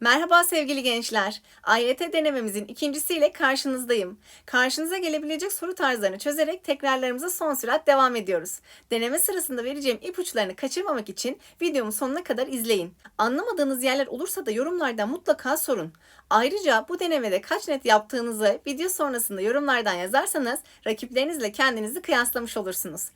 Merhaba sevgili gençler. AYT denememizin ikincisiyle karşınızdayım. Karşınıza gelebilecek soru tarzlarını çözerek tekrarlarımıza son sürat devam ediyoruz. Deneme sırasında vereceğim ipuçlarını kaçırmamak için videomu sonuna kadar izleyin. Anlamadığınız yerler olursa da yorumlardan mutlaka sorun. Ayrıca bu denemede kaç net yaptığınızı video sonrasında yorumlardan yazarsanız rakiplerinizle kendinizi kıyaslamış olursunuz.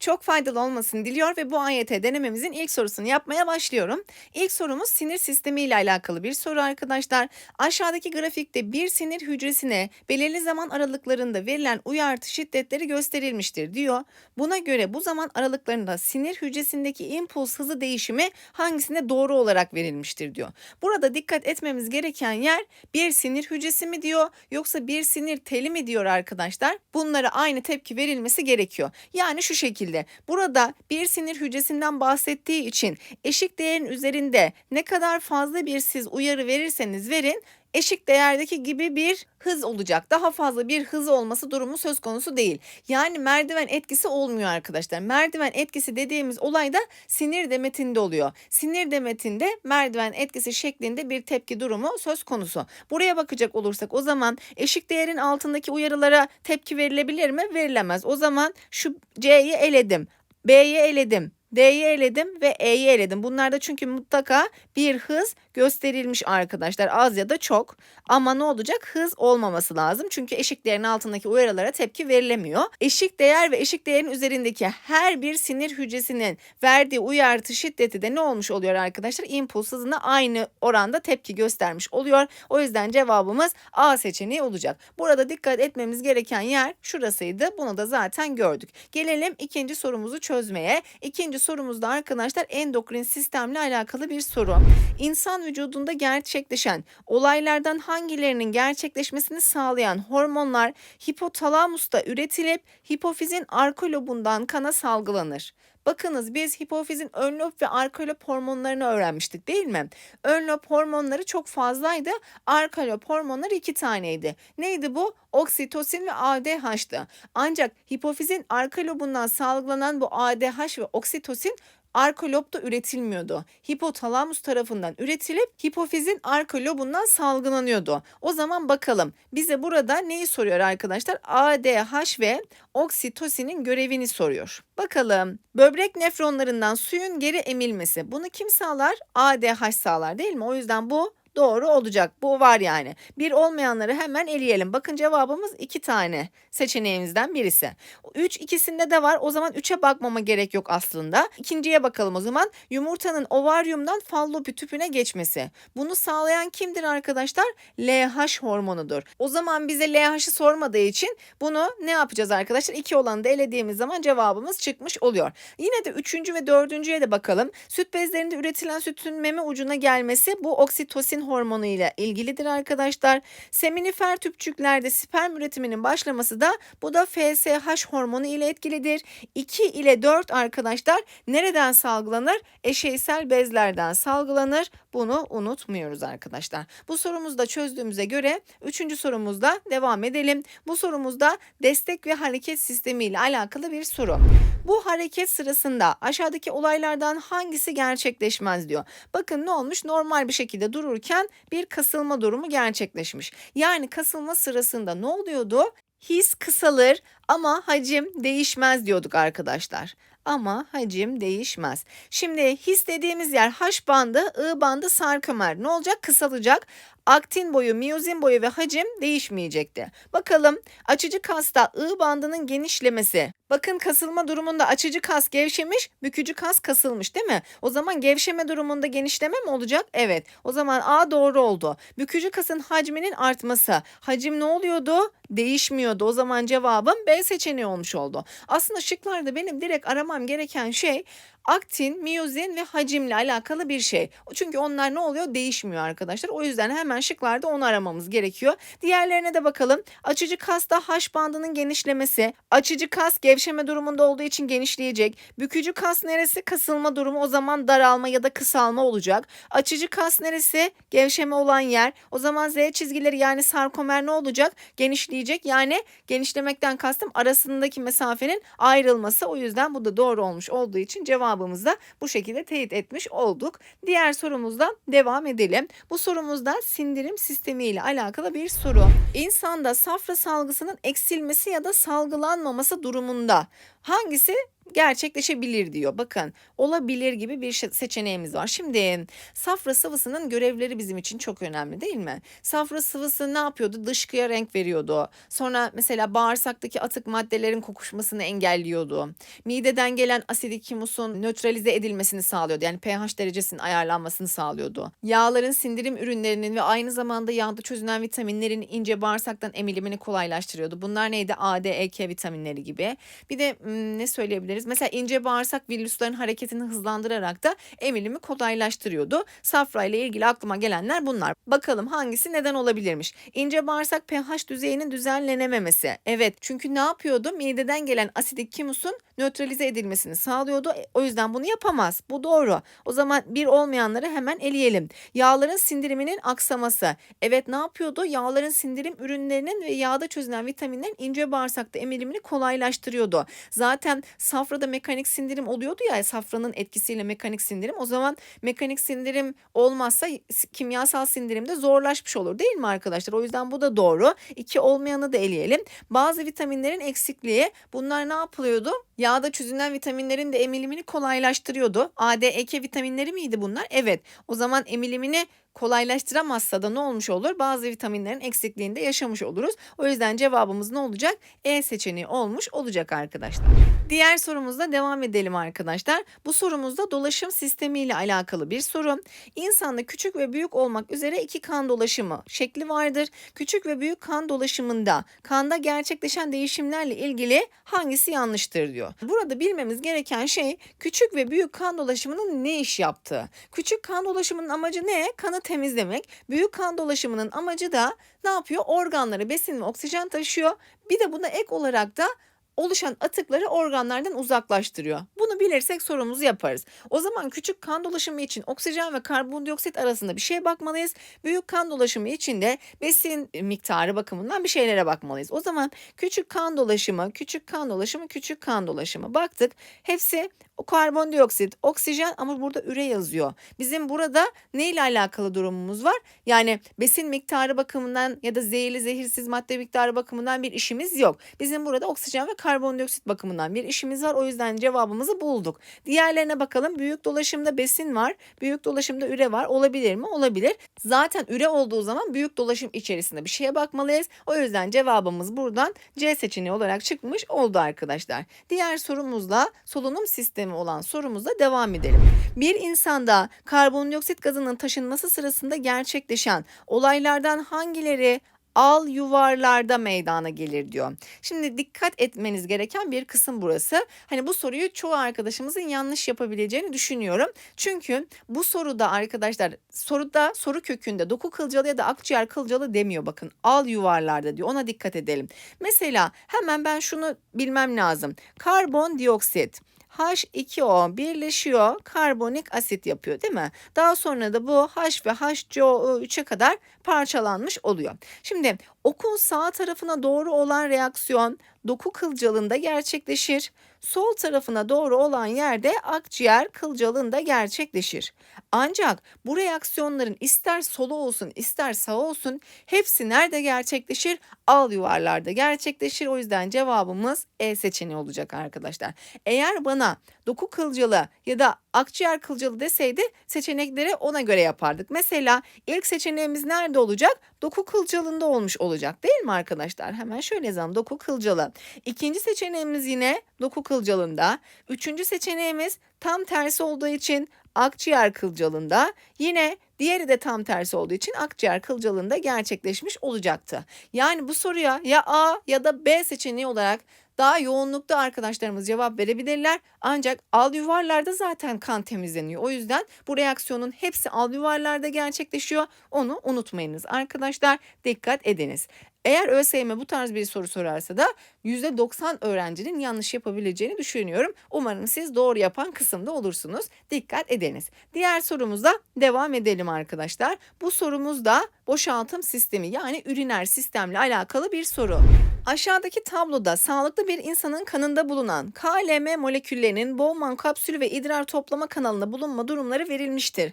Çok faydalı olmasını diliyor ve bu AYT denememizin ilk sorusunu yapmaya başlıyorum. İlk sorumuz sinir sistemi ile alakalı bir soru arkadaşlar. Aşağıdaki grafikte bir sinir hücresine belirli zaman aralıklarında verilen uyartı şiddetleri gösterilmiştir diyor. Buna göre bu zaman aralıklarında sinir hücresindeki impuls hızı değişimi hangisine doğru olarak verilmiştir diyor. Burada dikkat etmemiz gereken yer bir sinir hücresi mi diyor yoksa bir sinir teli mi diyor arkadaşlar. Bunlara aynı tepki verilmesi gerekiyor. Yani şu şekilde burada bir sinir hücresinden bahsettiği için eşik değerin üzerinde ne kadar fazla bir siz uyarı verirseniz verin eşik değerdeki gibi bir hız olacak. Daha fazla bir hız olması durumu söz konusu değil. Yani merdiven etkisi olmuyor arkadaşlar. Merdiven etkisi dediğimiz olay da sinir demetinde oluyor. Sinir demetinde merdiven etkisi şeklinde bir tepki durumu söz konusu. Buraya bakacak olursak o zaman eşik değerin altındaki uyarılara tepki verilebilir mi? Verilemez. O zaman şu C'yi eledim. B'yi eledim. D'yi eledim ve E'yi eledim. Bunlarda çünkü mutlaka bir hız gösterilmiş arkadaşlar. Az ya da çok. Ama ne olacak? Hız olmaması lazım. Çünkü eşik değerin altındaki uyarılara tepki verilemiyor. Eşik değer ve eşik değerin üzerindeki her bir sinir hücresinin verdiği uyartı şiddeti de ne olmuş oluyor arkadaşlar? İmpuls hızına aynı oranda tepki göstermiş oluyor. O yüzden cevabımız A seçeneği olacak. Burada dikkat etmemiz gereken yer şurasıydı. Bunu da zaten gördük. Gelelim ikinci sorumuzu çözmeye. İkinci sorumuzda arkadaşlar endokrin sistemle alakalı bir soru. İnsan vücudunda gerçekleşen olaylardan hangilerinin gerçekleşmesini sağlayan hormonlar hipotalamusta üretilip hipofizin arka lobundan kana salgılanır. Bakınız biz hipofizin ön lob ve arka lob hormonlarını öğrenmiştik değil mi? Ön lob hormonları çok fazlaydı. Arka lob hormonları iki taneydi. Neydi bu? Oksitosin ve ADH'tı. Ancak hipofizin arka lobundan salgılanan bu ADH ve oksitosin arka lobda üretilmiyordu. Hipotalamus tarafından üretilip hipofizin arka lobundan salgılanıyordu. O zaman bakalım bize burada neyi soruyor arkadaşlar? ADH ve oksitosinin görevini soruyor. Bakalım böbrek nefronlarından suyun geri emilmesi bunu kim sağlar? ADH sağlar değil mi? O yüzden bu doğru olacak. Bu var yani. Bir olmayanları hemen eleyelim. Bakın cevabımız iki tane seçeneğimizden birisi. Üç ikisinde de var. O zaman üçe bakmama gerek yok aslında. İkinciye bakalım o zaman. Yumurtanın ovaryumdan fallopi tüpüne geçmesi. Bunu sağlayan kimdir arkadaşlar? LH hormonudur. O zaman bize LH'ı sormadığı için bunu ne yapacağız arkadaşlar? İki olanı da elediğimiz zaman cevabımız çıkmış oluyor. Yine de üçüncü ve dördüncüye de bakalım. Süt bezlerinde üretilen sütün meme ucuna gelmesi bu oksitosin hormonu ile ilgilidir arkadaşlar. Seminifer tüpçüklerde sperm üretiminin başlaması da bu da FSH hormonu ile etkilidir. 2 ile 4 arkadaşlar nereden salgılanır? Eşeysel bezlerden salgılanır. Bunu unutmuyoruz arkadaşlar. Bu sorumuzu da çözdüğümüze göre 3. sorumuzda devam edelim. Bu sorumuzda destek ve hareket sistemi ile alakalı bir soru. Bu hareket sırasında aşağıdaki olaylardan hangisi gerçekleşmez diyor. Bakın ne olmuş? Normal bir şekilde dururken bir kasılma durumu gerçekleşmiş. Yani kasılma sırasında ne oluyordu? His kısalır ama hacim değişmez diyorduk arkadaşlar. Ama hacim değişmez. Şimdi his dediğimiz yer H bandı, I bandı sarkomer. Ne olacak? Kısalacak. Aktin boyu, miyozin boyu ve hacim değişmeyecekti. Bakalım açıcı kasta I bandının genişlemesi. Bakın kasılma durumunda açıcı kas gevşemiş, bükücü kas kasılmış değil mi? O zaman gevşeme durumunda genişleme mi olacak? Evet. O zaman A doğru oldu. Bükücü kasın hacminin artması. Hacim ne oluyordu? Değişmiyordu. O zaman cevabım B seçeneği olmuş oldu. Aslında şıklarda benim direkt aramam gereken şey aktin, miyozin ve hacimle alakalı bir şey. Çünkü onlar ne oluyor? Değişmiyor arkadaşlar. O yüzden hemen şıklarda onu aramamız gerekiyor. Diğerlerine de bakalım. Açıcı kasta H bandının genişlemesi. Açıcı kas gevşeme durumunda olduğu için genişleyecek. Bükücü kas neresi? Kasılma durumu o zaman daralma ya da kısalma olacak. Açıcı kas neresi? Gevşeme olan yer. O zaman Z çizgileri yani sarkomer ne olacak? Genişleyecek. Yani genişlemekten kastım arasındaki mesafenin ayrılması. O yüzden bu da doğru olmuş olduğu için cevabı cevabımızı da bu şekilde teyit etmiş olduk. Diğer sorumuzdan devam edelim. Bu sorumuzda sindirim sistemi ile alakalı bir soru. İnsanda safra salgısının eksilmesi ya da salgılanmaması durumunda hangisi gerçekleşebilir diyor. Bakın olabilir gibi bir şey- seçeneğimiz var. Şimdi safra sıvısının görevleri bizim için çok önemli değil mi? Safra sıvısı ne yapıyordu? Dışkıya renk veriyordu. Sonra mesela bağırsaktaki atık maddelerin kokuşmasını engelliyordu. Mideden gelen asidik humusun nötralize edilmesini sağlıyordu. Yani pH derecesinin ayarlanmasını sağlıyordu. Yağların sindirim ürünlerinin ve aynı zamanda yağda çözünen vitaminlerin ince bağırsaktan emilimini kolaylaştırıyordu. Bunlar neydi? A, D, E, K vitaminleri gibi. Bir de hmm, ne söyleyebiliriz? Mesela ince bağırsak villusların hareketini hızlandırarak da emilimi kolaylaştırıyordu. Safra ile ilgili aklıma gelenler bunlar. Bakalım hangisi neden olabilirmiş? İnce bağırsak pH düzeyinin düzenlenememesi. Evet çünkü ne yapıyordu? Mideden gelen asidik kimusun nötralize edilmesini sağlıyordu. E, O yüzden bunu yapamaz. Bu doğru. O zaman bir olmayanları hemen eleyelim. Yağların sindiriminin aksaması. Evet ne yapıyordu? Yağların sindirim ürünlerinin ve yağda çözünen vitaminlerin ince bağırsakta emilimini kolaylaştırıyordu. Zaten safrada mekanik sindirim oluyordu ya safranın etkisiyle mekanik sindirim. O zaman mekanik sindirim olmazsa kimyasal sindirim de zorlaşmış olur değil mi arkadaşlar? O yüzden bu da doğru. İki olmayanı da eleyelim. Bazı vitaminlerin eksikliği bunlar ne yapılıyordu? Yağda çözünen vitaminlerin de emilimini kolaylaştırıyordu. A, D, E, K vitaminleri miydi bunlar? Evet. O zaman emilimini kolaylaştıramazsa da ne olmuş olur? Bazı vitaminlerin eksikliğinde yaşamış oluruz. O yüzden cevabımız ne olacak? E seçeneği olmuş olacak arkadaşlar. Diğer sorumuzda devam edelim arkadaşlar. Bu sorumuzda dolaşım sistemi ile alakalı bir soru. İnsanda küçük ve büyük olmak üzere iki kan dolaşımı şekli vardır. Küçük ve büyük kan dolaşımında kanda gerçekleşen değişimlerle ilgili hangisi yanlıştır diyor. Burada bilmemiz gereken şey küçük ve büyük kan dolaşımının ne iş yaptığı. Küçük kan dolaşımının amacı ne? Kanı temizlemek. Büyük kan dolaşımının amacı da ne yapıyor? Organlara besin ve oksijen taşıyor. Bir de buna ek olarak da oluşan atıkları organlardan uzaklaştırıyor. Bunu bilirsek sorumuzu yaparız. O zaman küçük kan dolaşımı için oksijen ve karbondioksit arasında bir şeye bakmalıyız. Büyük kan dolaşımı için de besin miktarı bakımından bir şeylere bakmalıyız. O zaman küçük kan dolaşımı, küçük kan dolaşımı, küçük kan dolaşımı baktık. Hepsi o karbondioksit, oksijen ama burada üre yazıyor. Bizim burada ne ile alakalı durumumuz var? Yani besin miktarı bakımından ya da zehirli zehirsiz madde miktarı bakımından bir işimiz yok. Bizim burada oksijen ve karbondioksit bakımından bir işimiz var. O yüzden cevabımızı bulduk. Diğerlerine bakalım. Büyük dolaşımda besin var. Büyük dolaşımda üre var. Olabilir mi? Olabilir. Zaten üre olduğu zaman büyük dolaşım içerisinde bir şeye bakmalıyız. O yüzden cevabımız buradan C seçeneği olarak çıkmış oldu arkadaşlar. Diğer sorumuzla solunum sistemi olan sorumuzla devam edelim. Bir insanda karbondioksit gazının taşınması sırasında gerçekleşen olaylardan hangileri al yuvarlarda meydana gelir diyor. Şimdi dikkat etmeniz gereken bir kısım burası. Hani bu soruyu çoğu arkadaşımızın yanlış yapabileceğini düşünüyorum. Çünkü bu soruda arkadaşlar soruda soru kökünde doku kılcalı ya da akciğer kılcalı demiyor bakın. Al yuvarlarda diyor. Ona dikkat edelim. Mesela hemen ben şunu bilmem lazım. Karbondioksit H2O birleşiyor, karbonik asit yapıyor değil mi? Daha sonra da bu H ve HCO3'e kadar parçalanmış oluyor. Şimdi okun sağ tarafına doğru olan reaksiyon doku kılcalında gerçekleşir. Sol tarafına doğru olan yerde akciğer kılcalında gerçekleşir. Ancak bu reaksiyonların ister solu olsun ister sağ olsun hepsi nerede gerçekleşir? Al yuvarlarda gerçekleşir. O yüzden cevabımız E seçeneği olacak arkadaşlar. Eğer bana doku kılcalı ya da akciğer kılcalı deseydi seçenekleri ona göre yapardık. Mesela ilk seçeneğimiz nerede olacak? Doku kılcalında olmuş olacak değil mi arkadaşlar? Hemen şöyle yazalım doku kılcalı. İkinci seçeneğimiz yine doku kılcalında. Üçüncü seçeneğimiz tam tersi olduğu için akciğer kılcalında. Yine diğeri de tam tersi olduğu için akciğer kılcalında gerçekleşmiş olacaktı. Yani bu soruya ya A ya da B seçeneği olarak daha yoğunlukta arkadaşlarımız cevap verebilirler. Ancak alüvarlarda zaten kan temizleniyor. O yüzden bu reaksiyonun hepsi alüvarlarda gerçekleşiyor. Onu unutmayınız arkadaşlar. Dikkat ediniz. Eğer ÖSYM bu tarz bir soru sorarsa da %90 öğrencinin yanlış yapabileceğini düşünüyorum. Umarım siz doğru yapan kısımda olursunuz. Dikkat ediniz. Diğer sorumuzda devam edelim arkadaşlar. Bu sorumuz da boşaltım sistemi yani üriner sistemle alakalı bir soru. Aşağıdaki tabloda sağlıklı bir insanın kanında bulunan KLM moleküllerinin Bowman kapsülü ve idrar toplama kanalında bulunma durumları verilmiştir.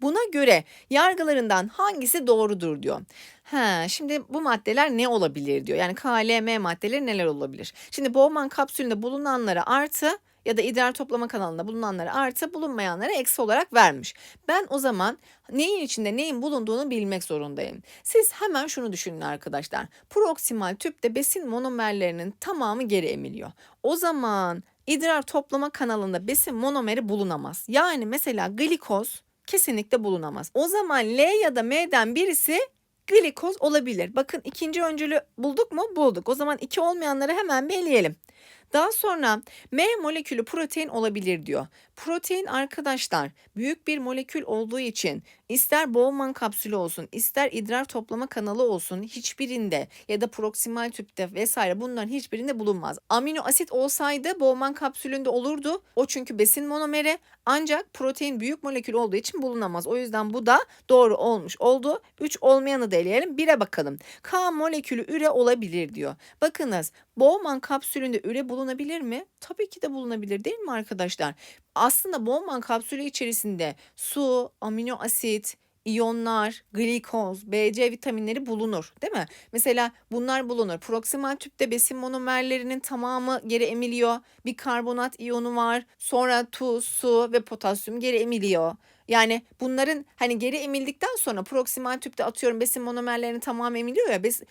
Buna göre yargılarından hangisi doğrudur diyor. Ha, şimdi bu maddeler ne olabilir diyor. Yani KLM maddeleri neler olabilir? Şimdi Bowman kapsülünde bulunanlara artı ya da idrar toplama kanalında bulunanlara artı bulunmayanlara eksi olarak vermiş. Ben o zaman neyin içinde neyin bulunduğunu bilmek zorundayım. Siz hemen şunu düşünün arkadaşlar. Proksimal tüpte besin monomerlerinin tamamı geri emiliyor. O zaman idrar toplama kanalında besin monomeri bulunamaz. Yani mesela glikoz kesinlikle bulunamaz. O zaman L ya da M'den birisi glikoz olabilir. Bakın ikinci öncülü bulduk mu? Bulduk. O zaman iki olmayanları hemen bir. Daha sonra M molekülü protein olabilir diyor. Protein arkadaşlar büyük bir molekül olduğu için ister Bowman kapsülü olsun ister idrar toplama kanalı olsun hiçbirinde ya da proksimal tüpte vesaire bunların hiçbirinde bulunmaz. Amino asit olsaydı Bowman kapsülünde olurdu. O çünkü besin monomeri ancak protein büyük molekül olduğu için bulunamaz. O yüzden bu da doğru olmuş oldu. 3 olmayanı da eleyelim. 1'e bakalım. K molekülü üre olabilir diyor. Bakınız Bowman kapsülünde üre bulunabilir mi? Tabii ki de bulunabilir değil mi arkadaşlar? Aslında Bowman kapsülü içerisinde su, amino asit, iyonlar, glikoz, BC vitaminleri bulunur değil mi? Mesela bunlar bulunur. Proksimal tüpte besin monomerlerinin tamamı geri emiliyor. Bir karbonat iyonu var. Sonra tuz, su ve potasyum geri emiliyor. Yani bunların hani geri emildikten sonra proksimal tüpte atıyorum besin monomerlerinin tamamı emiliyor ya. Bes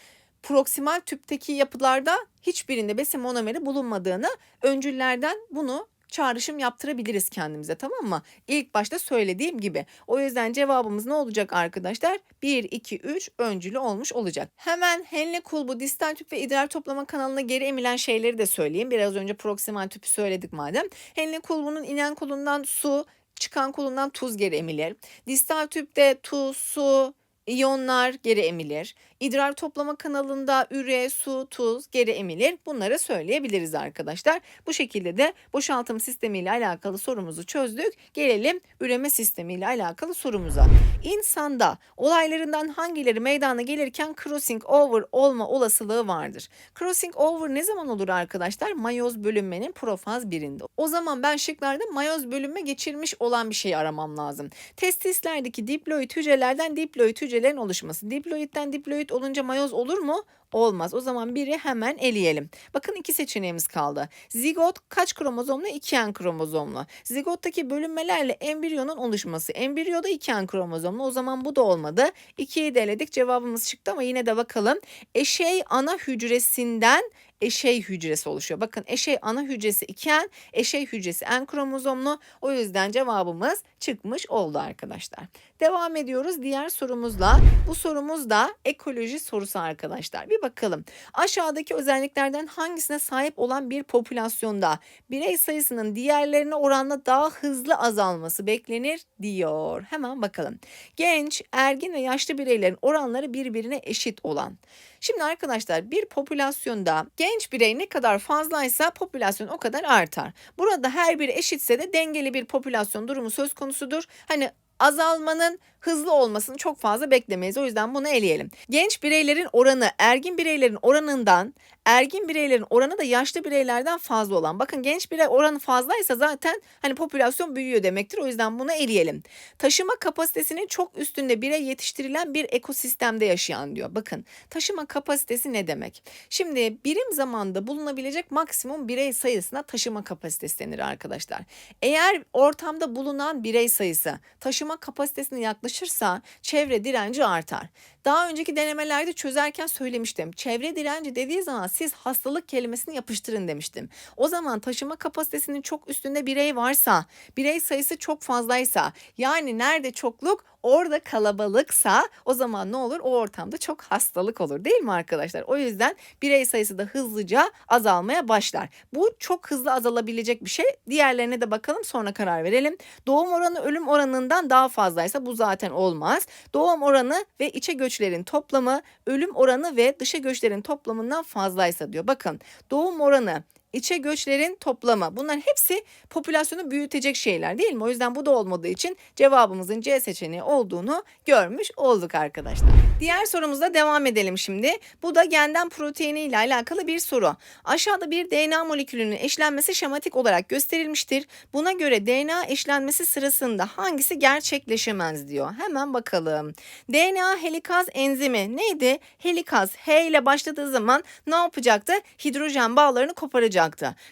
proksimal tüpteki yapılarda hiçbirinde besin monomeri bulunmadığını öncüllerden bunu çağrışım yaptırabiliriz kendimize tamam mı? İlk başta söylediğim gibi. O yüzden cevabımız ne olacak arkadaşlar? 1, 2, 3 öncülü olmuş olacak. Hemen Henle kulbu, distal tüp ve idrar toplama kanalına geri emilen şeyleri de söyleyeyim. Biraz önce proksimal tüpü söyledik madem. Henle kulbunun inen kolundan su, çıkan kolundan tuz geri emilir. Distal tüpte tuz, su, İyonlar geri emilir. İdrar toplama kanalında üre, su, tuz geri emilir. Bunları söyleyebiliriz arkadaşlar. Bu şekilde de boşaltım sistemiyle alakalı sorumuzu çözdük. Gelelim üreme sistemiyle alakalı sorumuza. İnsanda olaylarından hangileri meydana gelirken crossing over olma olasılığı vardır? Crossing over ne zaman olur arkadaşlar? Mayoz bölünmenin profaz birinde. O zaman ben şıklarda mayoz bölünme geçirmiş olan bir şey aramam lazım. Testislerdeki diploid hücrelerden diploid hücrelerin oluşması. Diploidten diploid olunca mayoz olur mu? Olmaz. O zaman biri hemen eleyelim. Bakın iki seçeneğimiz kaldı. Zigot kaç kromozomlu? 2N kromozomlu. Zigottaki bölünmelerle embriyonun oluşması. Embriyoda 2N kromozomlu. O zaman bu da olmadı. 2'yi de eledik. Cevabımız çıktı ama yine de bakalım. Eşey ana hücresinden eşey hücresi oluşuyor. Bakın eşey ana hücresi iken eşey hücresi en kromozomlu. O yüzden cevabımız çıkmış oldu arkadaşlar. Devam ediyoruz diğer sorumuzla. Bu sorumuz da ekoloji sorusu arkadaşlar. Bir bakalım. Aşağıdaki özelliklerden hangisine sahip olan bir popülasyonda birey sayısının diğerlerine oranla daha hızlı azalması beklenir diyor. Hemen bakalım. Genç, ergin ve yaşlı bireylerin oranları birbirine eşit olan. Şimdi arkadaşlar bir popülasyonda genç birey ne kadar fazlaysa popülasyon o kadar artar. Burada her biri eşitse de dengeli bir popülasyon durumu söz konusudur. Hani azalmanın hızlı olmasını çok fazla beklemeyiz. O yüzden bunu eleyelim. Genç bireylerin oranı ergin bireylerin oranından ergin bireylerin oranı da yaşlı bireylerden fazla olan. Bakın genç birey oranı fazlaysa zaten hani popülasyon büyüyor demektir. O yüzden bunu eleyelim. Taşıma kapasitesinin çok üstünde birey yetiştirilen bir ekosistemde yaşayan diyor. Bakın taşıma kapasitesi ne demek? Şimdi birim zamanda bulunabilecek maksimum birey sayısına taşıma kapasitesi denir arkadaşlar. Eğer ortamda bulunan birey sayısı taşıma kapasitesine yaklaşırsa çevre direnci artar. Daha önceki denemelerde çözerken söylemiştim. Çevre direnci dediği zaman siz hastalık kelimesini yapıştırın demiştim. O zaman taşıma kapasitesinin çok üstünde birey varsa, birey sayısı çok fazlaysa, yani nerede çokluk orada kalabalıksa o zaman ne olur? O ortamda çok hastalık olur değil mi arkadaşlar? O yüzden birey sayısı da hızlıca azalmaya başlar. Bu çok hızlı azalabilecek bir şey. Diğerlerine de bakalım sonra karar verelim. Doğum oranı ölüm oranından daha fazlaysa bu zaten olmaz. Doğum oranı ve içe göçlerin toplamı ölüm oranı ve dışa göçlerin toplamından fazlaysa diyor. Bakın doğum oranı içe göçlerin toplamı. Bunların hepsi popülasyonu büyütecek şeyler değil mi? O yüzden bu da olmadığı için cevabımızın C seçeneği olduğunu görmüş olduk arkadaşlar. Diğer sorumuzda devam edelim şimdi. Bu da genden proteini ile alakalı bir soru. Aşağıda bir DNA molekülünün eşlenmesi şematik olarak gösterilmiştir. Buna göre DNA eşlenmesi sırasında hangisi gerçekleşemez diyor. Hemen bakalım. DNA helikaz enzimi neydi? Helikaz H ile başladığı zaman ne yapacaktı? Hidrojen bağlarını koparacaktı.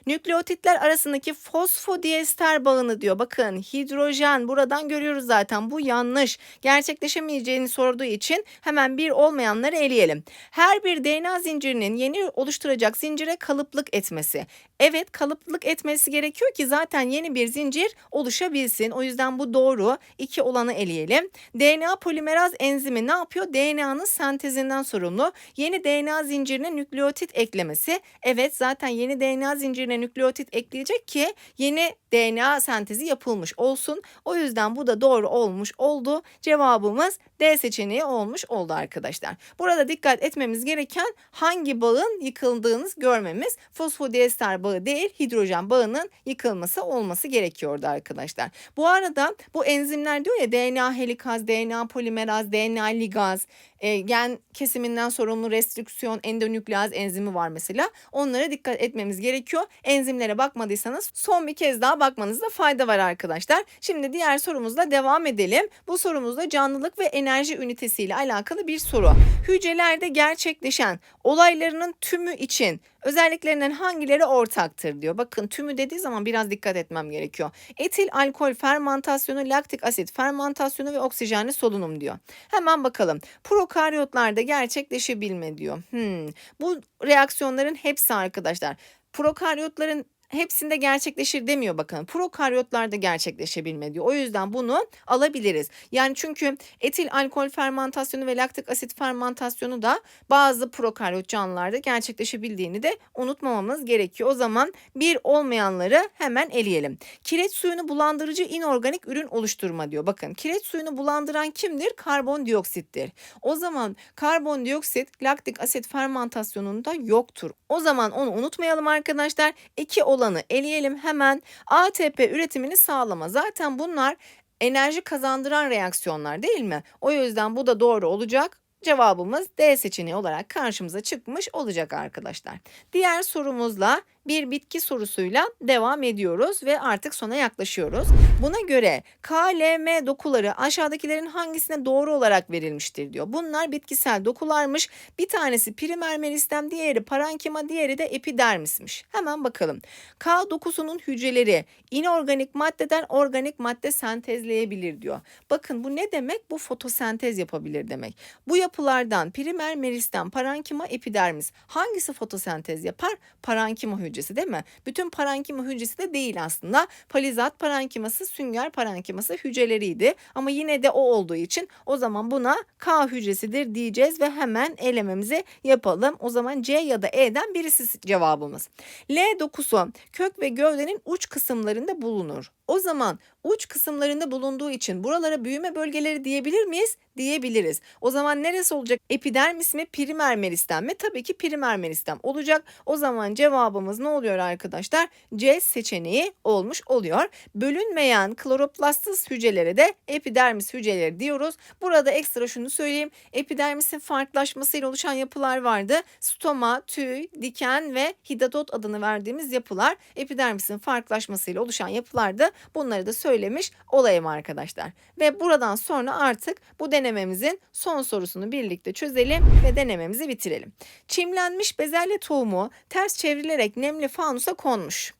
Nükleotitler arasındaki fosfodiester bağını diyor. Bakın hidrojen buradan görüyoruz zaten. Bu yanlış. Gerçekleşemeyeceğini sorduğu için hemen bir olmayanları eleyelim. Her bir DNA zincirinin yeni oluşturacak zincire kalıplık etmesi. Evet kalıplık etmesi gerekiyor ki zaten yeni bir zincir oluşabilsin. O yüzden bu doğru. İki olanı eleyelim. DNA polimeraz enzimi ne yapıyor? DNA'nın sentezinden sorumlu. Yeni DNA zincirine nükleotit eklemesi. Evet zaten yeni DNA zincirine nükleotit ekleyecek ki yeni DNA sentezi yapılmış olsun. O yüzden bu da doğru olmuş oldu. Cevabımız D seçeneği olmuş oldu arkadaşlar. Burada dikkat etmemiz gereken hangi bağın yıkıldığını görmemiz. Fosfodiester bağı değil hidrojen bağının yıkılması olması gerekiyordu arkadaşlar. Bu arada bu enzimler diyor ya DNA helikaz, DNA polimeraz, DNA ligaz, e, gen kesiminden sorumlu restrüksiyon endonükleaz enzimi var mesela. Onlara dikkat etmemiz gerekiyor. Enzimlere bakmadıysanız son bir kez daha bakmanızda fayda var arkadaşlar. Şimdi diğer sorumuzla devam edelim. Bu sorumuzda canlılık ve enerji ünitesiyle alakalı bir soru. Hücrelerde gerçekleşen olaylarının tümü için özelliklerinden hangileri ortaktır diyor. Bakın tümü dediği zaman biraz dikkat etmem gerekiyor. Etil alkol fermentasyonu, laktik asit fermentasyonu ve oksijenli solunum diyor. Hemen bakalım. Prokaryotlarda gerçekleşebilme diyor. Hmm. Bu reaksiyonların hepsi arkadaşlar. Prokaryotların hepsinde gerçekleşir demiyor bakın. Prokaryotlarda gerçekleşebilme diyor. O yüzden bunu alabiliriz. Yani çünkü etil alkol fermentasyonu ve laktik asit fermentasyonu da bazı prokaryot canlılarda gerçekleşebildiğini de unutmamamız gerekiyor. O zaman bir olmayanları hemen eleyelim. Kireç suyunu bulandırıcı inorganik ürün oluşturma diyor. Bakın kireç suyunu bulandıran kimdir? Karbondioksittir. O zaman karbondioksit laktik asit fermentasyonunda yoktur. O zaman onu unutmayalım arkadaşlar. İki olanı eleyelim hemen. ATP üretimini sağlama. Zaten bunlar enerji kazandıran reaksiyonlar değil mi? O yüzden bu da doğru olacak. Cevabımız D seçeneği olarak karşımıza çıkmış olacak arkadaşlar. Diğer sorumuzla bir bitki sorusuyla devam ediyoruz ve artık sona yaklaşıyoruz. Buna göre KLM dokuları aşağıdakilerin hangisine doğru olarak verilmiştir diyor. Bunlar bitkisel dokularmış. Bir tanesi primer meristem, diğeri parankima, diğeri de epidermismiş. Hemen bakalım. K dokusunun hücreleri inorganik maddeden organik madde sentezleyebilir diyor. Bakın bu ne demek? Bu fotosentez yapabilir demek. Bu yapılardan primer meristem, parankima, epidermis hangisi fotosentez yapar? Parankima hücresi hücresi değil mi? Bütün parankima hücresi de değil aslında. Palizat parankiması, sünger parankiması hücreleriydi. Ama yine de o olduğu için o zaman buna K hücresidir diyeceğiz ve hemen elememizi yapalım. O zaman C ya da E'den birisi cevabımız. L dokusu kök ve gövdenin uç kısımlarında bulunur. O zaman uç kısımlarında bulunduğu için buralara büyüme bölgeleri diyebilir miyiz? Diyebiliriz. O zaman neresi olacak? Epidermis mi, primer meristem mi? Tabii ki primer meristem olacak. O zaman cevabımız ne oluyor arkadaşlar? C seçeneği olmuş oluyor. Bölünmeyen kloroplastis hücrelere de epidermis hücreleri diyoruz. Burada ekstra şunu söyleyeyim. Epidermisin farklılaşmasıyla oluşan yapılar vardı. Stoma, tüy, diken ve hidadot adını verdiğimiz yapılar epidermisin farklılaşmasıyla oluşan yapılardı. Bunları da söylemiş olayım arkadaşlar. Ve buradan sonra artık bu denememizin son sorusunu birlikte çözelim ve denememizi bitirelim. Çimlenmiş bezelye tohumu ters çevrilerek nemli fanusa konmuş.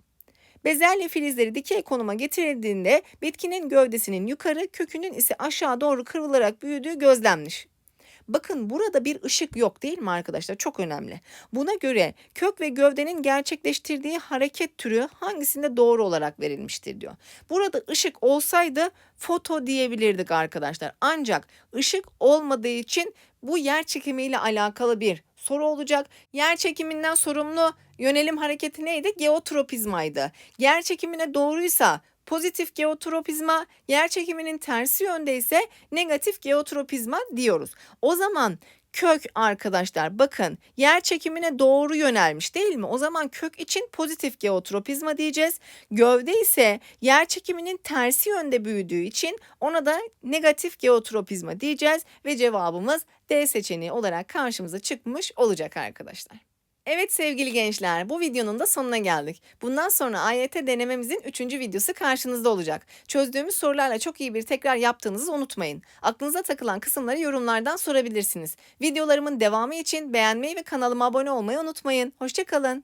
Bezelye filizleri dikey konuma getirildiğinde bitkinin gövdesinin yukarı, kökünün ise aşağı doğru kıvrılarak büyüdüğü gözlenmiş. Bakın burada bir ışık yok değil mi arkadaşlar? Çok önemli. Buna göre kök ve gövdenin gerçekleştirdiği hareket türü hangisinde doğru olarak verilmiştir diyor. Burada ışık olsaydı foto diyebilirdik arkadaşlar. Ancak ışık olmadığı için bu yer çekimiyle alakalı bir soru olacak. Yer çekiminden sorumlu yönelim hareketi neydi? Geotropizmaydı. Yer çekimine doğruysa pozitif geotropizma, yer çekiminin tersi yönde ise negatif geotropizma diyoruz. O zaman kök arkadaşlar bakın yer çekimine doğru yönelmiş değil mi? O zaman kök için pozitif geotropizma diyeceğiz. Gövde ise yer çekiminin tersi yönde büyüdüğü için ona da negatif geotropizma diyeceğiz ve cevabımız D seçeneği olarak karşımıza çıkmış olacak arkadaşlar. Evet sevgili gençler bu videonun da sonuna geldik. Bundan sonra AYT denememizin 3. videosu karşınızda olacak. Çözdüğümüz sorularla çok iyi bir tekrar yaptığınızı unutmayın. Aklınıza takılan kısımları yorumlardan sorabilirsiniz. Videolarımın devamı için beğenmeyi ve kanalıma abone olmayı unutmayın. Hoşçakalın.